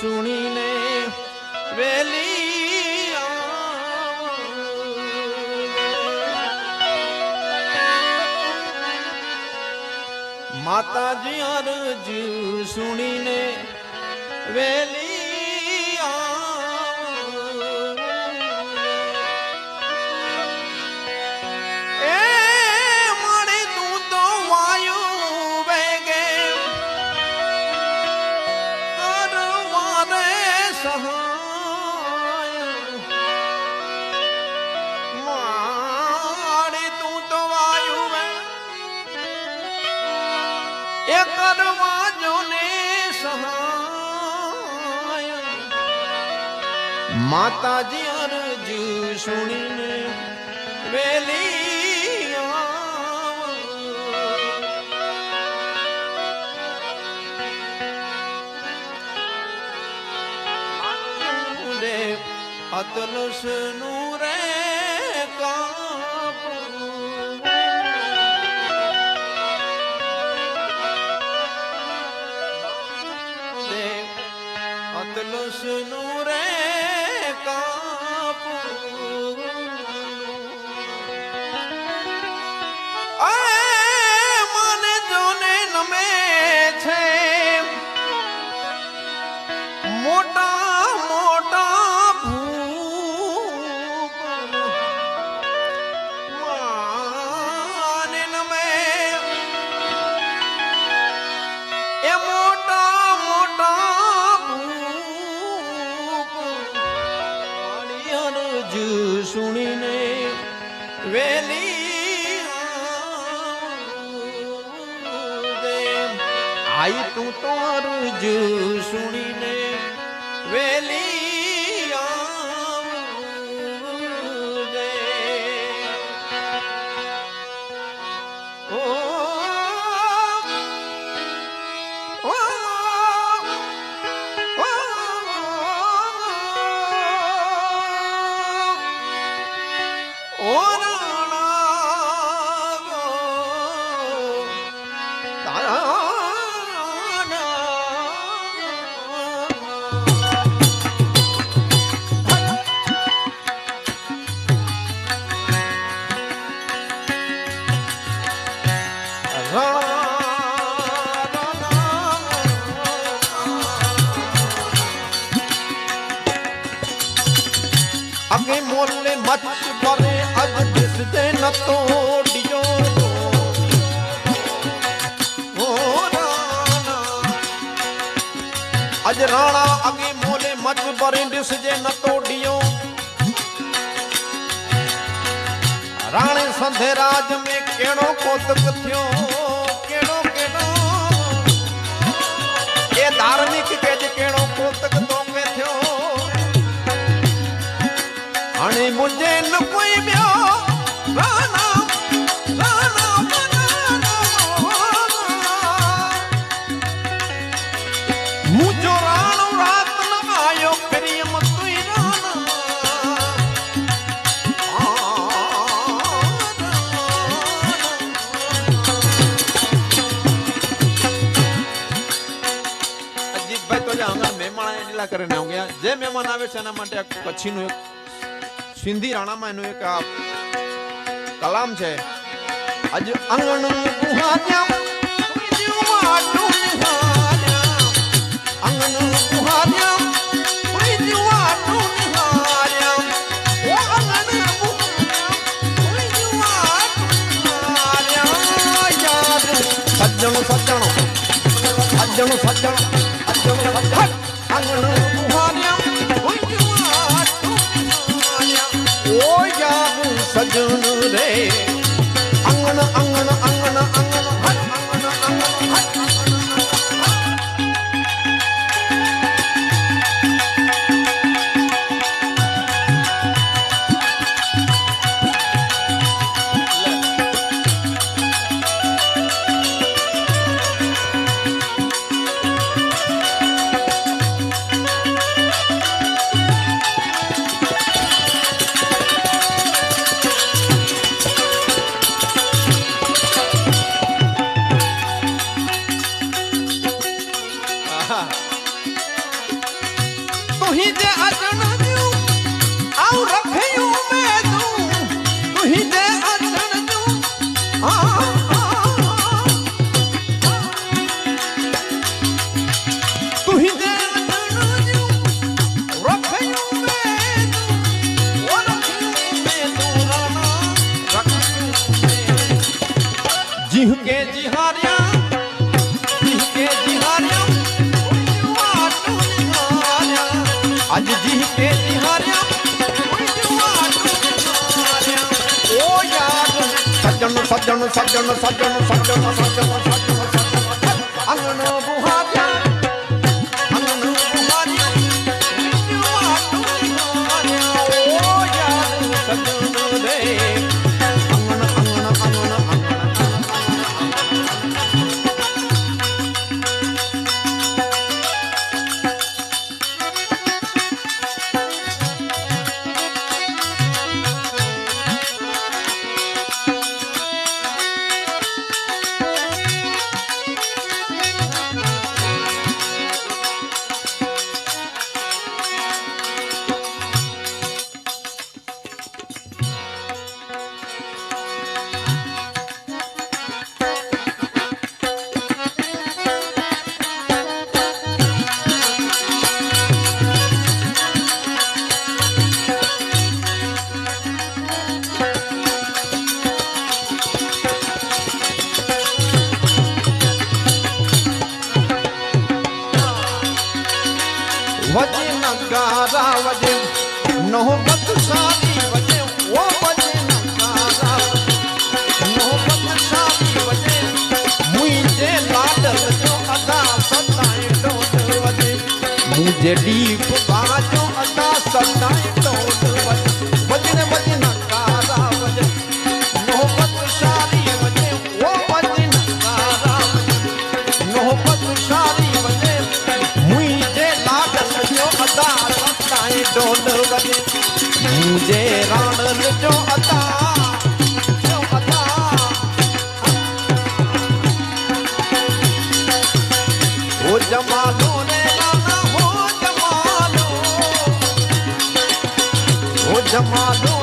સુણીને વેલી. માતાજી અરજ સુણીને વેલી માતાજી અરજી સુણીને વેલી અતલસનું. રે અતલસનું તું તો અરજ સુણીને હમે મોલે મચ્છરે અજ દિસતે નતો અજ રાણા અગે મોલે મચ્છરે ડિસજે નતો ડિયો રાણે સંધેરાજ મેં કેણો કોતક થયો કેણો એટલા કરીને આવ્યા જે મહેમાન આવે છે એના માટે કચ્છીનું એક સિંધી રાણામાં એનું એક કલામ છે. આજે આંગણ ಸಜುನು ರೇ ಅಂಗಣ ಅಂಗಣ ಅಂಗಣ ಅಂಗಣ ਅੱਜ ਜੀ ਕੇ ਨਿਹਾਰਿਆ ਓ ਯਾਰ, ਸੱਜਣ ਸੱਜਣ ਸੱਜਣ ਸੱਜਣ ਸੱਜਣ ਸੱਜਣ ਸੱਜਣ ਅੰਗਨ ਬੁਹਾਰਿਆ ਅੰਗਨ ਬੁਹਾਰਿਆ। ਓ ਯਾਰ, ਸੱਜਣ ਦੇ મુજે ડીપ બાજો સતાય ડોટ વજે વજને વજે નગારા વજે સારી વજે ઓ વજે નગારા નહોબત સારી વજે મુઈજે લાડલ જો અદા સતાય ડોટ વજે મુજે રાણલ જો અદા ઓ જમાલો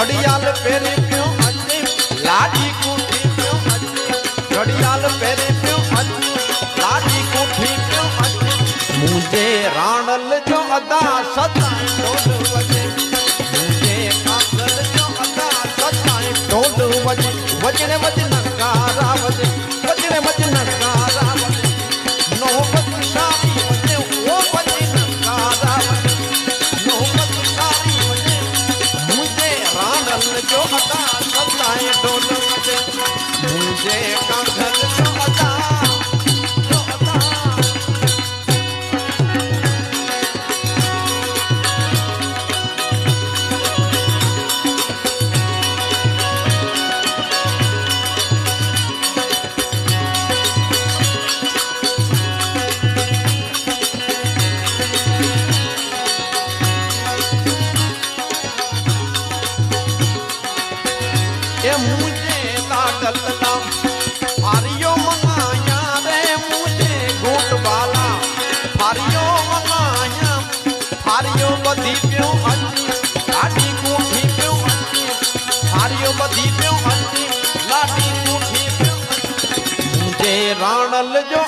ઘડિયાળ પહેરે પ્યો આજે લાડી કુઠી પ્યો આજે ઘડિયાળ પહેરી પ્યો આજે લાડી કુઠી પ્યો આજે મુજે રાણલ જો અદા સતાય ડોલ વજે મુજે કાંગલ જો અદા સતાય ડોલ વજે વજને વજ મુજે બધી પ્યો અંજી લાડી કોઠી પ્યો અંજી ફારિયો બધી પ્યો અંજી લાડી કોઠી પ્યો અંજી મુજે રાણલ જો